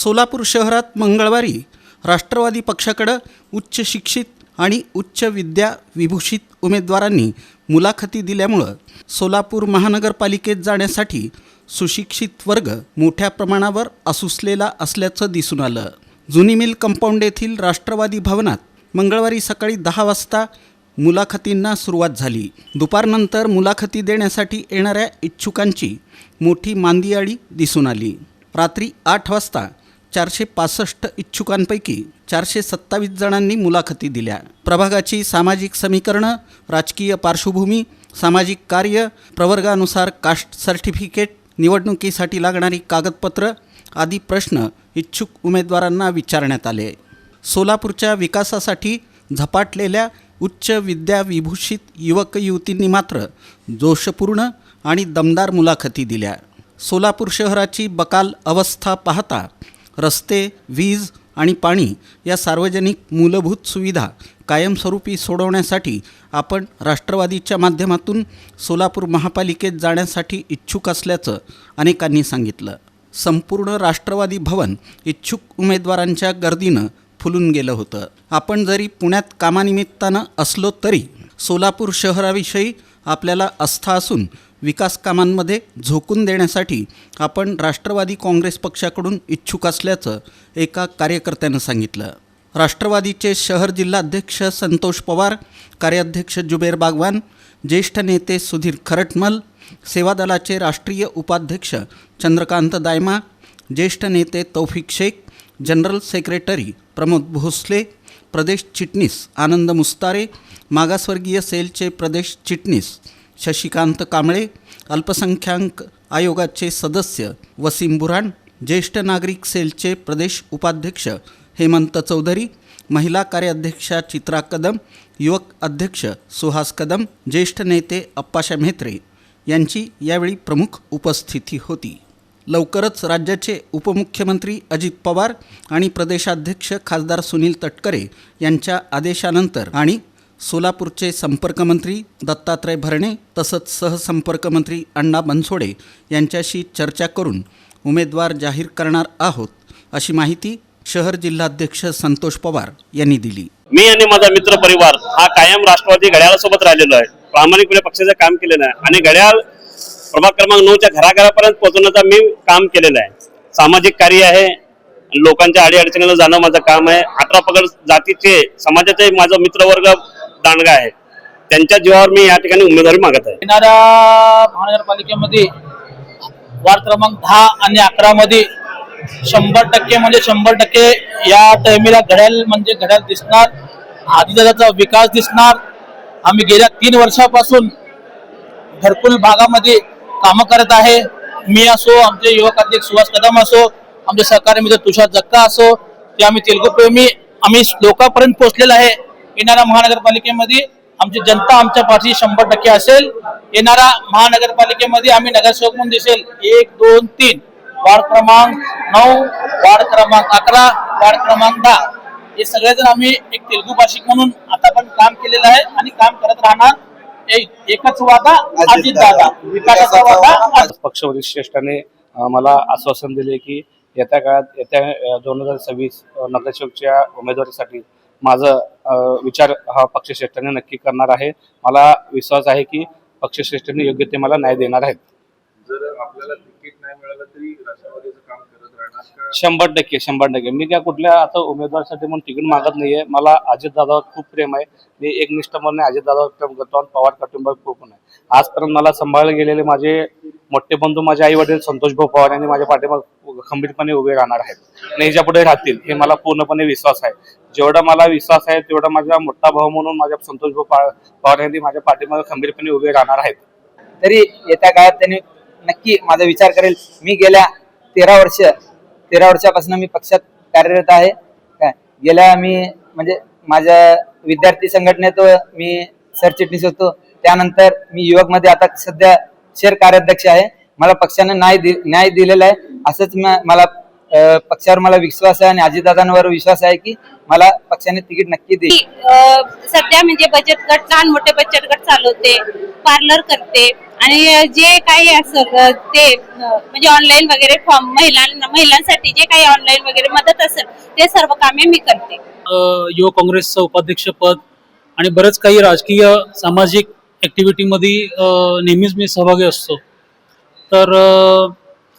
सोलापूर शहरात मंगळवारी राष्ट्रवादी पक्षाकडं उच्च शिक्षित आणि उच्च विद्या विभूषित उमेदवारांनी मुलाखती दिल्यामुळं सोलापूर महानगरपालिकेत जाण्यासाठी सुशिक्षित वर्ग मोठ्या प्रमाणावर असूसलेला असल्याचं दिसून आलं. जुनी मिल कंपाऊंड येथील राष्ट्रवादी भवनात मंगळवारी सकाळी दहा वाजता मुलाखतींना सुरुवात झाली. दुपारनंतर मुलाखती देण्यासाठी येणाऱ्या इच्छुकांची मोठी मांदियाळी दिसून आली. रात्री आठ वाजता चारशे पासष्ट इच्छुकांपैकी चारशे सत्तावीस जणांनी मुलाखती दिल्या. प्रभागाची सामाजिक समीकरणं राजकीय पार्श्वभूमी सामाजिक कार्य प्रवर्गानुसार कास्ट सर्टिफिकेट निवडणुकीसाठी लागणारी कागदपत्र आदी प्रश्न इच्छुक उमेदवारांना विचारण्यात आले. सोलापूरच्या विकासासाठी झपाटलेल्या उच्च विद्याविभूषित युवक युवतींनी मात्र जोशपूर्ण आणि दमदार मुलाखती दिल्या. सोलापूर शहराची बकाल अवस्था पाहता रस्ते वीज आणि पाणी या सार्वजनिक मूलभूत सुविधा कायमस्वरूपी सोडवण्यासाठी आपण राष्ट्रवादीच्या माध्यमातून सोलापूर महापालिकेत जाण्यासाठी इच्छुक असल्याचं अनेकांनी सांगितलं. संपूर्ण राष्ट्रवादी भवन इच्छुक उमेदवारांच्या गर्दीनं फुलून गेलं होतं. आपण जरी पुण्यात कामानिमित्तानं असलो तरी सोलापूर शहराविषयी आपल्याला आस्था असून विकास कामांमध्ये झोकून देण्यासाठी आपण राष्ट्रवादी काँग्रेस पक्षाकडून इच्छुक असल्याचं एका कार्यकर्त्यानं सांगितलं. राष्ट्रवादीचे शहर जिल्हाध्यक्ष संतोष पवार कार्याध्यक्ष जुबेर बागवान ज्येष्ठ नेते सुधीर खरटमल सेवादलाचे राष्ट्रीय उपाध्यक्ष चंद्रकांत दायमा ज्येष्ठ नेते तौफिक शेख जनरल सेक्रेटरी प्रमोद भोसले प्रदेश चिटणीस आनंद मुस्तारे मागासवर्गीय सेलचे प्रदेश चिटणीस शशिकांत कांबळे अल्पसंख्याक आयोगाचे सदस्य वसीम बुराण ज्येष्ठ नागरिक सेलचे प्रदेश उपाध्यक्ष हेमंत चौधरी महिला कार्याध्यक्षा चित्रा कदम युवक अध्यक्ष सुहास कदम ज्येष्ठ नेते अप्पाशा म्हेत्रे यांची यावेळी प्रमुख उपस्थिती होती. लवकरच राज्याचे उपमुख्यमंत्री अजित पवार आणि प्रदेशाध्यक्ष खासदार सुनील तटकरे यांच्या आदेशानंतर आणि सोलापूरचे संपर्कमंत्री दत्तात्रय भरणे तसंच सहसंपर्कमंत्री अण्णा बनसोडे यांच्याशी चर्चा करून उमेदवार जाहीर करणार आहोत अशी माहिती शहर जिल्हाध्यक्ष संतोष पवार यांनी दिली. मी आणि माझा मित्र परिवार हा कायम राष्ट्रवादी घड्याळासोबत राहिलेलो आहे. प्रामाणिकपणे पक्षाचं काम केलेलं आहे आणि घड्याळ प्रभाग क्रमांक नऊच्या घराघरापर्यंत पोहोचवण्याचा मी काम केलेलं आहे. सामाजिक कार्य आहे लोकांच्या अडीअडचणीला जाणं माझं काम आहे. अठरा पगड जातीचे समाजाचे माझा मित्रवर्ग दांडगा आहे. त्यांच्या जीवावर मी या ठिकाणी उमेदवारी मागत आहे. येणाऱ्या महानगरपालिकेमध्ये वार्ड क्रमांक दहा आणि अकरा मध्ये शंभर टक्के म्हणजे शंभर टक्के या टायमीला घड्याळ म्हणजे घड्याळ दिसणार आदिदाचा विकास दिसणार. आम्ही गेल्या तीन वर्षापासून घरकुल भागामध्ये कामं करत आहे. मी असो आमचे युवक अध्यक्ष सुभाष कदम असो आमचे सहकारी मित्र तुषार जक्का असो ते आम्ही तेलगू प्रेमी आम्ही लोकांपर्यंत पोहोचलेलो आहे. येणाऱ्या महानगरपालिकेमध्ये आमची जनता आमच्या पाठी शंभर टक्के असेल. येणाऱ्या महानगरपालिकेमध्ये आम्ही नगरसेवक म्हणून दिसेल. एक दोन तीन. वार्ड क्रमांक नऊ वार्ड क्रमांक अकरा वार्ड क्रमांक दहा. हे सगळेजण आम्ही एक तेलगू भाषिक म्हणून आता पण काम केलेलं आहे आणि काम करत राहणार. एक- एकच वादा अजित दादा. विकासाचा वादा अजित पक्ष वरिष्ठांनी अ, मला आश्वासन दिले की येत्या काळात येत्या दोन हजार सव्वीस नगरसेवकच्या उमेदवारीसाठी माझं विचार हा पक्षश्रेष्ठांनी नक्की करणार आहे. मला विश्वास आहे की पक्षश्रेष्ठांनी योग्य ते मला न्याय देणार आहेत. शंभर टक्के शंभर टक्के. मी काय कुठल्या आता उमेदवारासाठी म्हणून तिकीट मागत नाहीये. मला अजित दादावर खूप प्रेम आहे. मी एक निष्ठपणे अजित दादावर प्रेम करतो आणि पवार कुटुंबावर खूप आहे. आजपर्यंत मला सांभाळले गेलेले माझे मोठे बंधू माझे आई वडील संतोष भाऊ पवार यांनी माझ्या पाठीमाग खंबीरपणे उभे राहणार आहेत. आणि ह्याच्या पुढे राहतील हे मला पूर्णपणे विश्वास आहे. जेवढा मला विश्वास आहे तेवढा माझा मोठा भाऊ म्हणून माझ्या संतोष भाऊ पवार यांनी माझ्या पाठीमागे खंबीरपणे उभे राहणार आहेत. तरी येत्या काळात त्यांनी नक्की माझा विचार करेल. मी गेल्या तेरा वर्ष तेरा वर्षापासून मी पक्षात कार्यरत आहे. काय? गेल्या मी म्हणजे माझ्या विद्यार्थी संघटनेत मी सरचिटणीस होतो. त्यानंतर मी युवकमध्ये आता सध्या शहर कार्याध्यक्ष आहे. मला पक्षाने न्याय दि न्याय दिलेला आहे. असंच मला पक्षावर मला विश्वास आहे आणि अजितदादांवर विश्वास आहे की मला पक्षाने तिकीट नक्की अ, सध्या म्हणजे बचत गट लहान मोठे बचत गट चालवते पार्लर करते आणि जे काही असेल अ, ते म्हणजे ऑनलाईन वगैरे फॉर्म महिलांना महिलांसाठी जे काही ऑनलाईन वगैरे मदत असेल ते सर्व कामे मी करते. युवक काँग्रेसचं उपाध्यक्षपद आणि बरेच काही राजकीय सामाजिक ॲक्टिव्हिटीमध्ये नेहमीच मी सहभागी असतो. तर अ,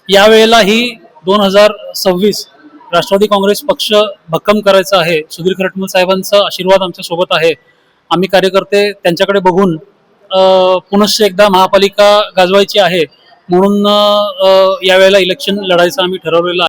यावेळेलाही दोन हजार सव्वीस राष्ट्रवादी काँग्रेस पक्ष भक्कम करायचा आहे. सुधीर खरटमल साहेबांचा आशीर्वाद आमच्यासोबत आहे. आम्ही कार्यकर्ते त्यांच्याकडे बघून पुनश्च एकदा महापालिका गाजवायची आहे. म्हणून यावेळेला इलेक्शन लढायचं आम्ही ठरवलेलं आहे.